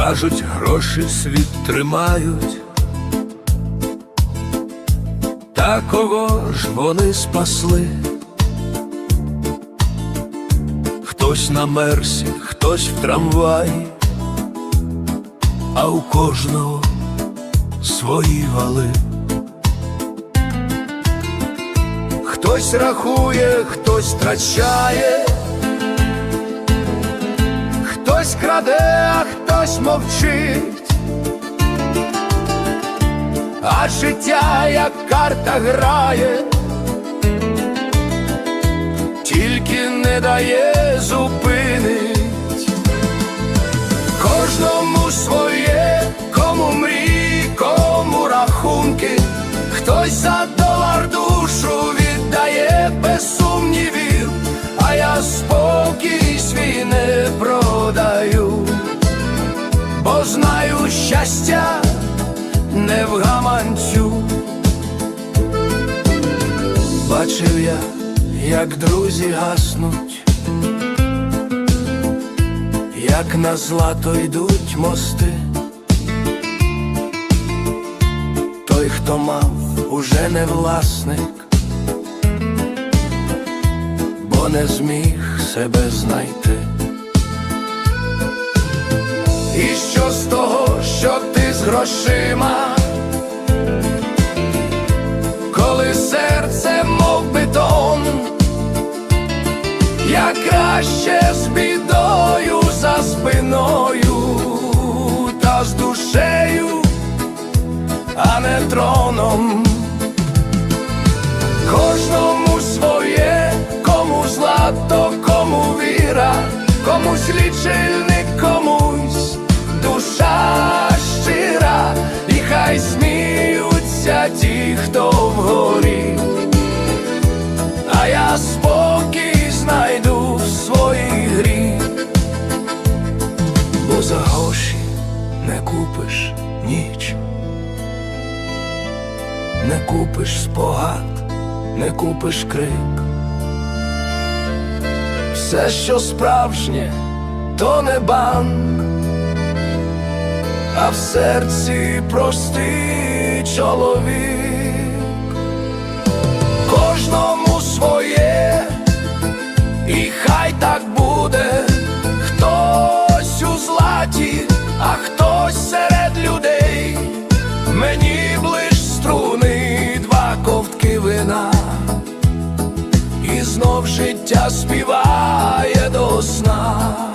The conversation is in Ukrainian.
Кажуть, гроші світ тримають. Та кого ж вони спасли? Хтось на мерсі, хтось в трамваї, а у кожного свої вали. Хтось рахує, хтось втрачає, хтось краде, а хтось мовчить. А життя, як карта грає, тільки не дає зупинить. Кожному своє, кому мрії, кому рахунки, хтось за щастя не в гаманцю. Бачив я, як друзі гаснуть, як на злато йдуть мости. Той, хто мав, уже не власник, бо не зміг себе знайти. І що грошима, коли серце мов бетон, я краще з бідою за спиною та з душею, а не троном. Кожному своє, кому злато, кому віра, комусь лічильник, комусь ті, хто вгорі, а я спокій знайду в своїй грі, бо за гроші не купиш ніч, не купиш спогад, не купиш крик. Все, що справжнє, то не банк, а в серці простий чоловік, кожному своє, і хай так буде, хтось у златі, а хтось серед людей, мені б лиш струни, два ковтки вина. І знов життя співає до сна.